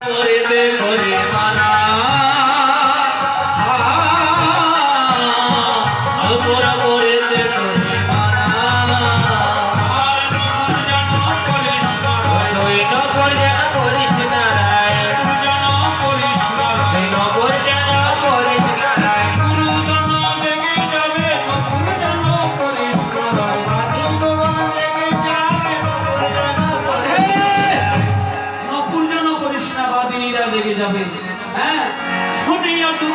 Oh.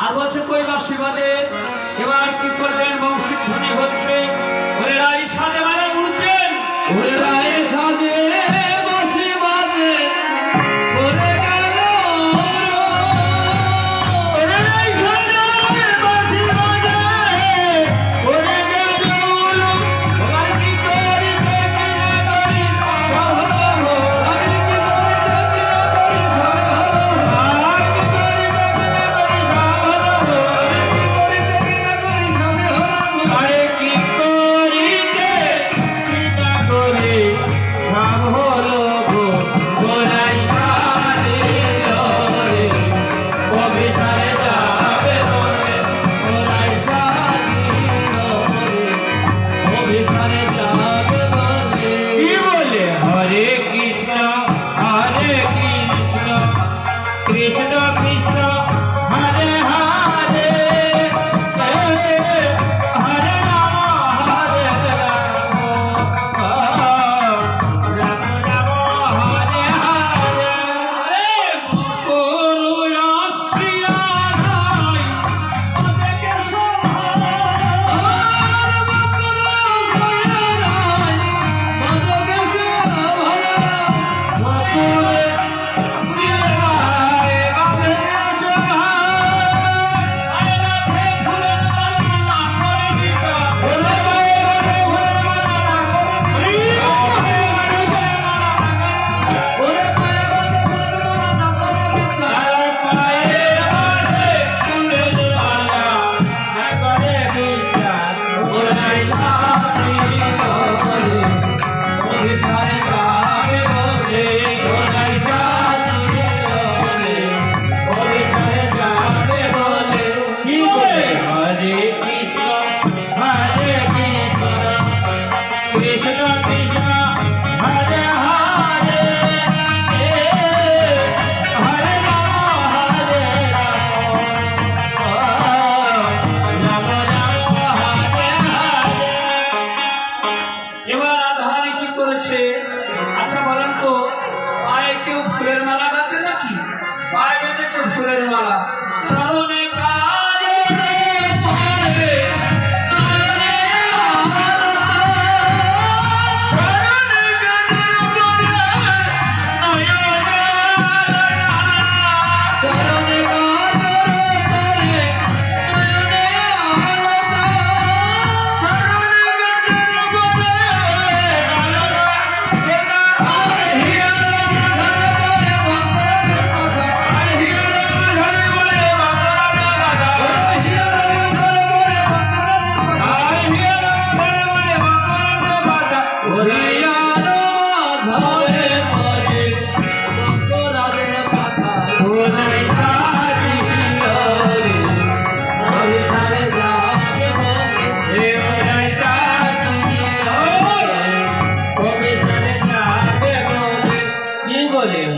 আর বলছে কৈলাস শিবাদের এবার কি করলেন বংশীধ্বনি হচ্ছে?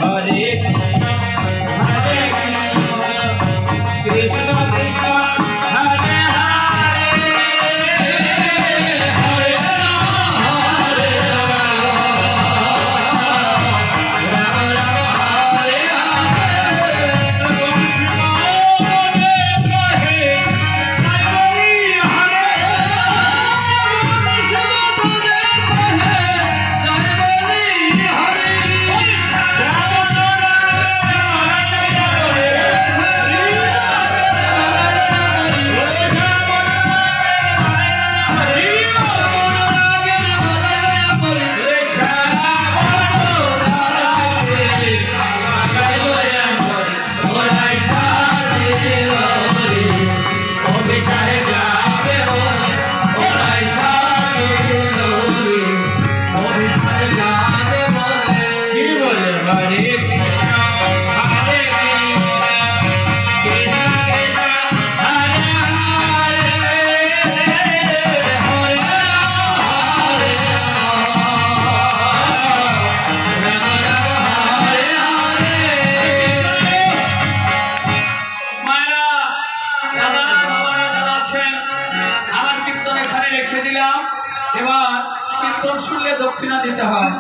हरे রসুলকে দক্ষিণা দিতে হয়।